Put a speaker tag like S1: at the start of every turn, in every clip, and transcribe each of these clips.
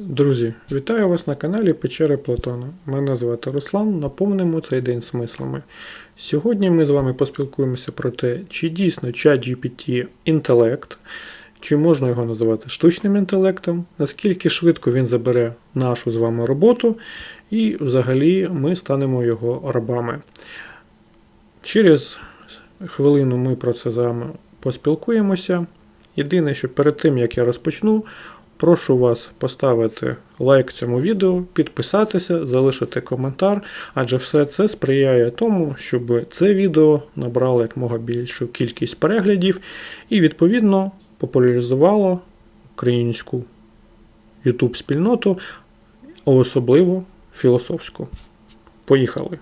S1: Друзі, вітаю вас на каналі Печери Платона. Мене звати Руслан. Наповнимо цей день смислами. Сьогодні ми з вами поспілкуємося про те, чи дійсно ChatGPT інтелект, чи можна його називати штучним інтелектом, наскільки швидко він забере нашу з вами роботу, і взагалі ми станемо його рабами. Через хвилину ми про це з вами поспілкуємося. Єдине, що перед тим як я розпочну, прошу вас поставити лайк цьому відео, підписатися, залишити коментар, адже все це сприяє тому, щоб це відео набрало якмога більшу кількість переглядів і, відповідно, популяризувало українську YouTube спільноту, особливо філософську. Поїхали!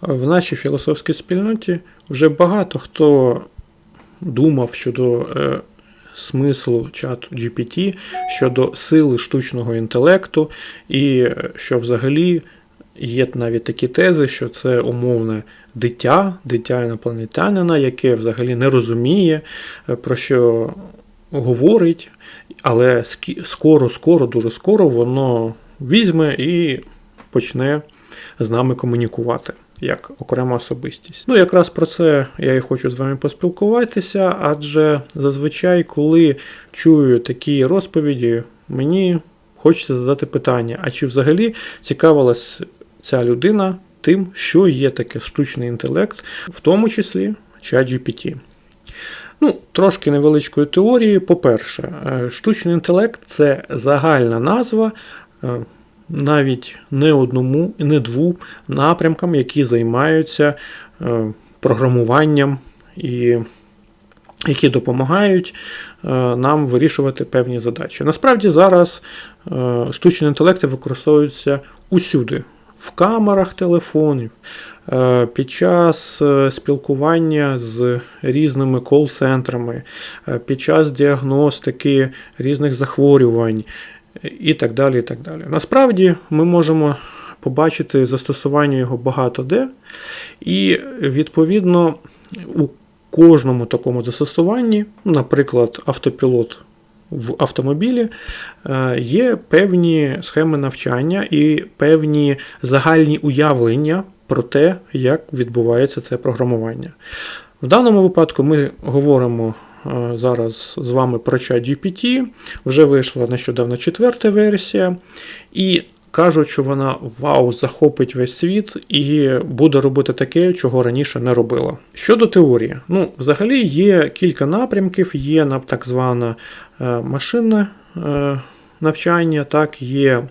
S1: В нашій філософській спільноті вже багато хто думав щодо е, смислу чату GPT, щодо сили штучного інтелекту, і е, що взагалі є навіть такі тези, що це умовне дитя, дитя інопланетянина, яке взагалі не розуміє, е, про що говорить, але скоро, скоро, дуже скоро воно візьме і почне з нами комунікувати як окрема особистість. Ну, якраз про це я і хочу з вами поспілкуватися, адже зазвичай, коли чую такі розповіді, мені хочеться задати питання: а чи взагалі цікавилась ця людина тим, що є таке штучний інтелект, в тому числі ChatGPT? Ну, трошки невеличкої теорії. По-перше, е, штучний інтелект це загальна назва. Навіть не одному і не двом напрямкам, які займаються е, програмуванням і які допомагають е, нам вирішувати певні задачі. Насправді зараз е, штучні інтелекти використовуються усюди. В камерах телефонів, під час спілкування з різними кол-центрами, під час діагностики різних захворювань і так далі. і так далі. Насправді ми можемо побачити застосування його багато де, і відповідно у кожному такому застосуванні, наприклад, автопілот в автомобілі, е, є певні схеми навчання і певні загальні уявлення про те, як відбувається це програмування. В даному випадку ми говоримо зараз з вами про чат GPT. Вже вийшла нещодавно четверта версія, і кажуть, що вона вау, захопить весь світ і буде робити таке, чого раніше не робила. Щодо теорії, ну, взагалі є кілька напрямків, є так зване е, машинне е, навчання, так, є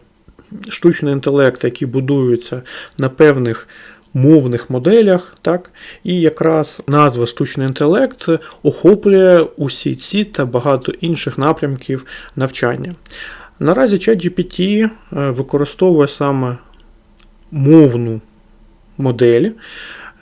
S1: штучний інтелект, який будується на певних мовних моделях, так, і якраз назва штучний інтелект охоплює усі ці та багато інших напрямків навчання. Наразі ChatGPT е, використовує саме мовну модель.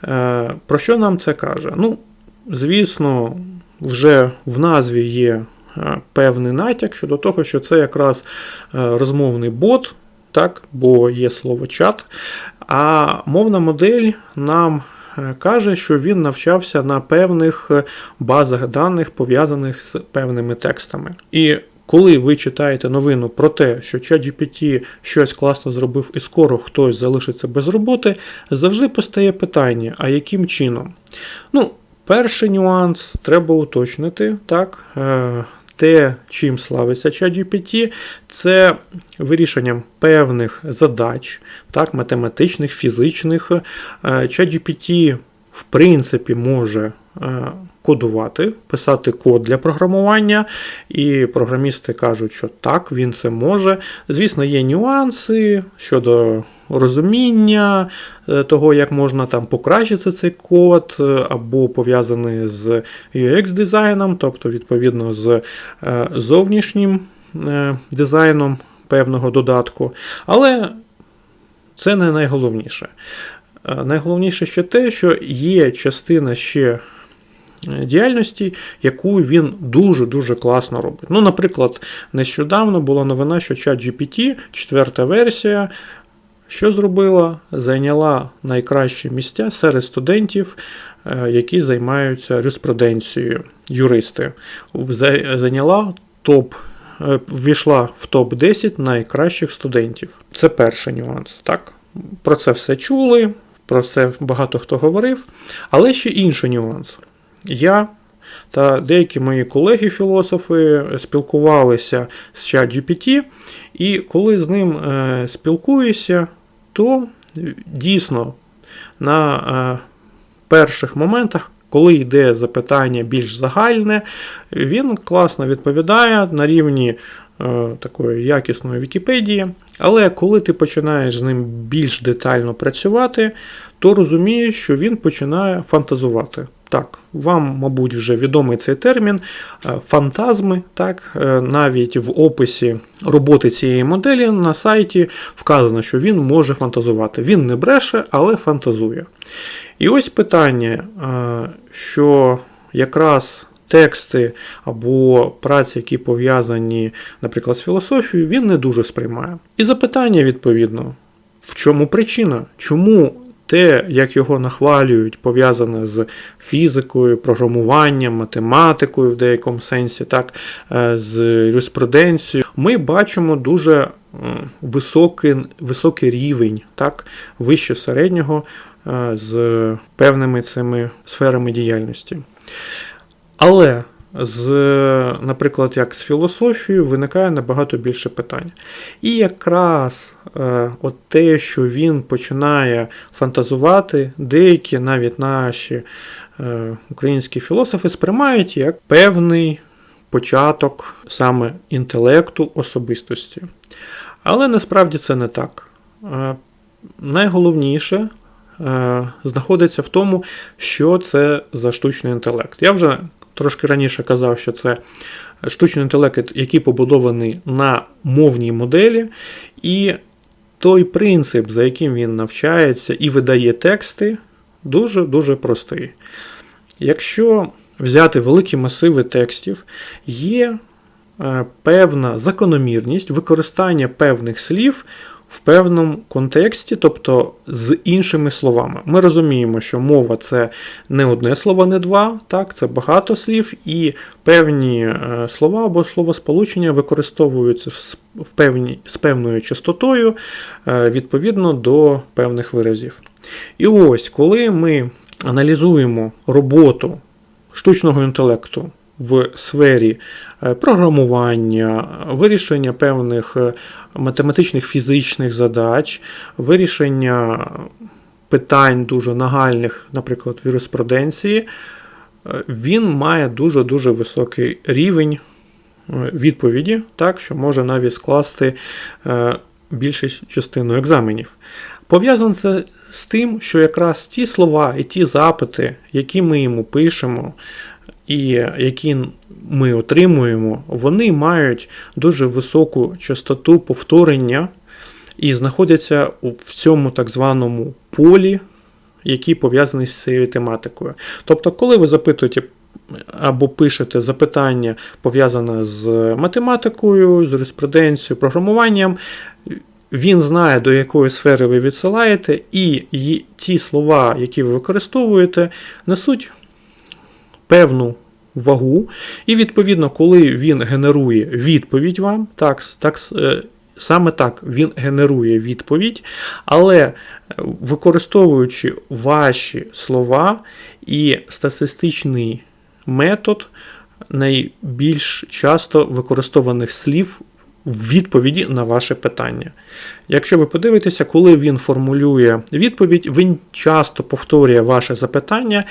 S1: Е, Про що нам це каже? Ну, звісно, вже в назві є е, певний натяк щодо того, що це якраз розмовний бот, так, бо є слово чат. А мовна модель нам е, каже, що він навчався на певних е, базах даних, пов'язаних з певними текстами. І коли ви читаєте новину про те, що ChatGPT щось класно зробив і скоро хтось залишиться без роботи, завжди постає питання: а яким чином? Ну, перший нюанс треба уточнити, так. Те, чим славиться ChatGPT, це вирішенням певних задач, так, математичних, фізичних. Е, ChatGPT, в принципі, може е, кодувати, писати код для програмування, і програмісти кажуть, що так, він це може. Звісно, є нюанси щодо розуміння е, того, як можна там покращити цей код, е, або пов'язаний з UX-дизайном, тобто, відповідно, з е, зовнішнім дизайном певного додатку, але це не найголовніше. Найголовніше ще те, що є частина ще діяльності, яку він дуже-дуже класно робить. Ну, наприклад, нещодавно була новина, що ChatGPT, четверта версія, що зробила? Зайняла найкращі місця серед студентів, е, які займаються юриспруденцією, юристи. Зайняла топ, е, ввійшла в топ-10 найкращих студентів. Це перший нюанс. Так? Про це все чули, про це багато хто говорив. Але ще інший нюанс. Я та деякі мої колеги-філософи спілкувалися з ChatGPT, і коли з ним е, спілкуюся, то дійсно на е, перших моментах, коли йде запитання більш загальне, він класно відповідає на рівні е, такої якісної Вікіпедії. Але коли ти починаєш з ним більш детально працювати, то розумієш, що він починає фантазувати. Так, вам, мабуть, вже відомий цей термін е, фантазми. Так, е, навіть в описі роботи цієї моделі на сайті вказано, що він може фантазувати. Він не бреше, але фантазує. І ось питання, е, що якраз тексти або праці, які пов'язані, наприклад, з філософією, він не дуже сприймає. І запитання, відповідно, в чому причина? Чому те, як його нахвалюють, пов'язане з фізикою, програмуванням, математикою в деякому сенсі, так, е, з юриспруденцією, ми бачимо дуже високий, високий рівень, так, вище середнього е, з певними цими сферами діяльності. Але з, наприклад, як з філософією виникає набагато більше питань. І якраз е, от те, що він починає фантазувати, деякі навіть наші е, українські філософи сприймають як певний початок саме інтелекту особистості. Але насправді це не так. Е, найголовніше е, знаходиться в тому, що це за штучний інтелект. Я вже трошки раніше казав, що це штучний інтелект, який побудований на мовній моделі, і той принцип, за яким він навчається і видає тексти, дуже-дуже простий. Якщо взяти великі масиви текстів, є е, певна закономірність використання певних слів в певному контексті, тобто з іншими словами. Ми розуміємо, що мова це не одне слово, не два, так, це багато слів, і певні е, слова або словосполучення використовуються в певні, з певною частотою е, відповідно до певних виразів. І ось, коли ми аналізуємо роботу штучного інтелекту в сфері е, програмування, вирішення певних е, математичних фізичних задач, вирішення питань дуже нагальних, наприклад, в юриспруденції, е, він має дуже-дуже високий рівень відповіді, так, що може навіть скласти більшу частину екзаменів. Пов'язано це з тим, що якраз ті слова і ті запити, які ми йому пишемо, і які ми отримуємо, вони мають дуже високу частоту повторення і знаходяться в цьому так званому полі, який пов'язаний з цією тематикою. Тобто, коли ви запитуєте або пишете запитання, пов'язане з математикою, з юриспруденцією, програмуванням, він знає, до якої сфери ви відсилаєте, і ті слова, які ви використовуєте, несуть певну вагу. І, відповідно, коли він генерує відповідь вам, так, так, саме так він генерує відповідь, але використовуючи ваші слова і статистичний метод найбільш часто використованих слів в відповіді на ваше питання. Якщо ви подивитеся, коли він формулює відповідь, він часто повторює ваше запитання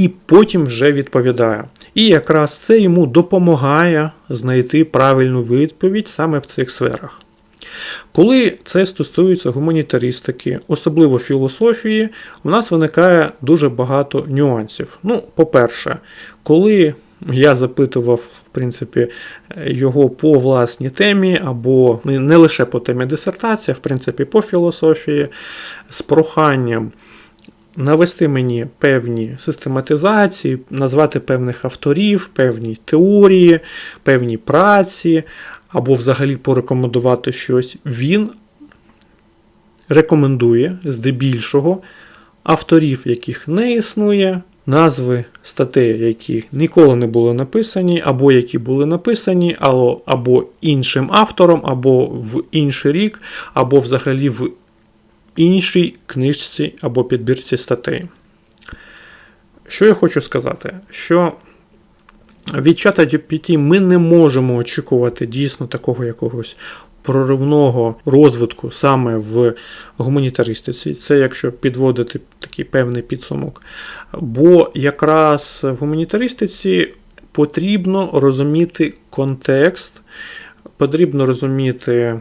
S1: і потім вже відповідає. І якраз це йому допомагає знайти правильну відповідь саме в цих сферах. Коли це стосується гуманітаристики, особливо філософії, у нас виникає дуже багато нюансів. Ну, по-перше, коли я запитував, в принципі, його по власній темі, або не не лише по темі дисертації, а в принципі по філософії, з проханням навести мені певні систематизації, назвати певних авторів, певні теорії, певні праці, або взагалі порекомендувати щось. Він рекомендує здебільшого авторів, яких не існує, назви статей, які ніколи не були написані, або які були написані, або, іншим автором, або в інший рік, або взагалі в іншій книжці або підбірці статей. Що я хочу сказати? Що від чата GPT ми не можемо очікувати дійсно такого якогось проривного розвитку саме в гуманітаристиці. Це якщо підводити такий певний підсумок. Бо якраз в гуманітаристиці потрібно розуміти контекст, потрібно розуміти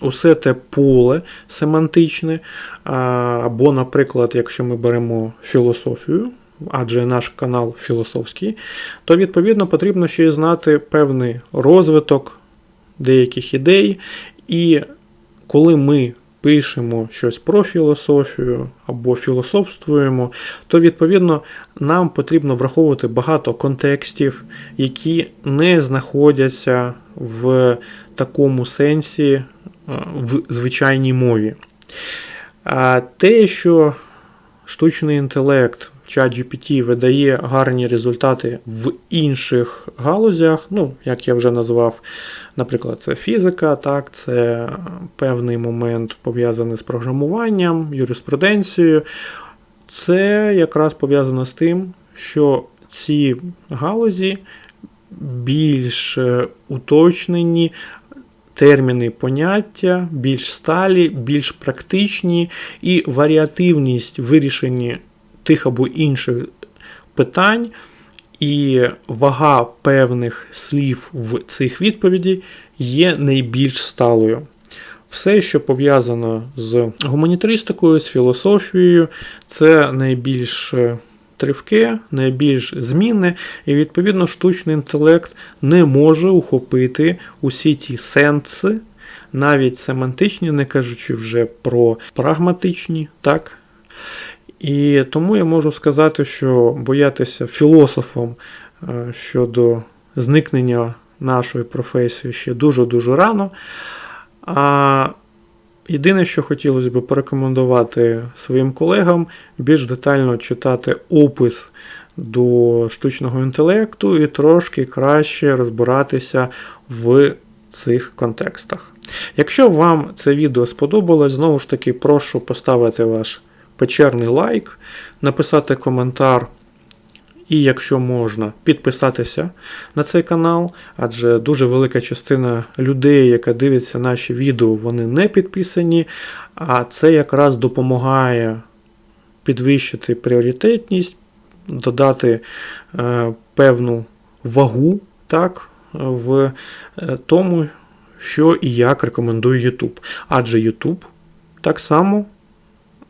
S1: усе те поле семантичне, або, наприклад, якщо ми беремо філософію, адже наш канал філософський, то відповідно потрібно ще й знати певний розвиток деяких ідей. І коли ми пишемо щось про філософію або філософствуємо, то відповідно нам потрібно враховувати багато контекстів, які не знаходяться в такому сенсі в звичайній мові. А те, що штучний інтелект, чат GPT видає гарні результати в інших галузях, ну, як я вже назвав, наприклад, це фізика, так, це певний момент пов'язаний з програмуванням, юриспруденцією. Це якраз пов'язано з тим, що ці галузі більш е, уточнені, терміни поняття, більш сталі, більш практичні і варіативність вирішення тих або інших питань, і вага певних слів в цих відповіді є найбільш сталою. Все, що пов'язано з гуманітаристикою, з філософією, це найбільш е, тривке, найбільш змінне, і відповідно штучний інтелект не може ухопити усі ті сенси, навіть семантичні, не кажучи вже про прагматичні, так? І тому я можу сказати, що боятися філософом е, щодо зникнення нашої професії ще дуже-дуже рано. А єдине, що хотілося б порекомендувати своїм колегам, більш детально читати опис до штучного інтелекту і трошки краще розбиратися в цих контекстах. Якщо вам це відео сподобалось, знову ж таки, прошу поставити ваш печерний лайк, написати коментар. І, якщо можна, підписатися на цей канал, адже дуже велика частина людей, яка дивиться наші відео, вони не підписані. А це якраз допомагає підвищити пріоритетність, додати е, певну вагу так, в е, тому, що і як рекомендує YouTube. Адже YouTube так само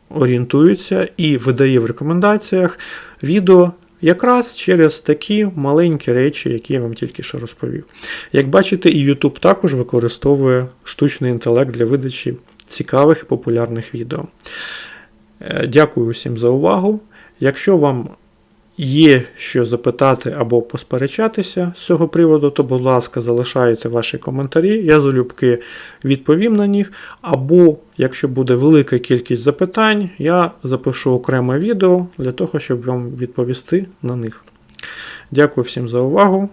S1: орієнтується і видає в рекомендаціях відео якраз через такі маленькі речі, які я вам тільки що розповів. Як бачите, і YouTube також використовує штучний інтелект для видачі цікавих і популярних відео. Е, Дякую усім за увагу. Якщо вам є що запитати або посперечатися з цього приводу, то, будь ласка, залишайте ваші коментарі, я залюбки відповім на них. Або, якщо буде велика кількість запитань, я запишу окреме відео для того, щоб вам відповісти на них. Дякую всім за увагу.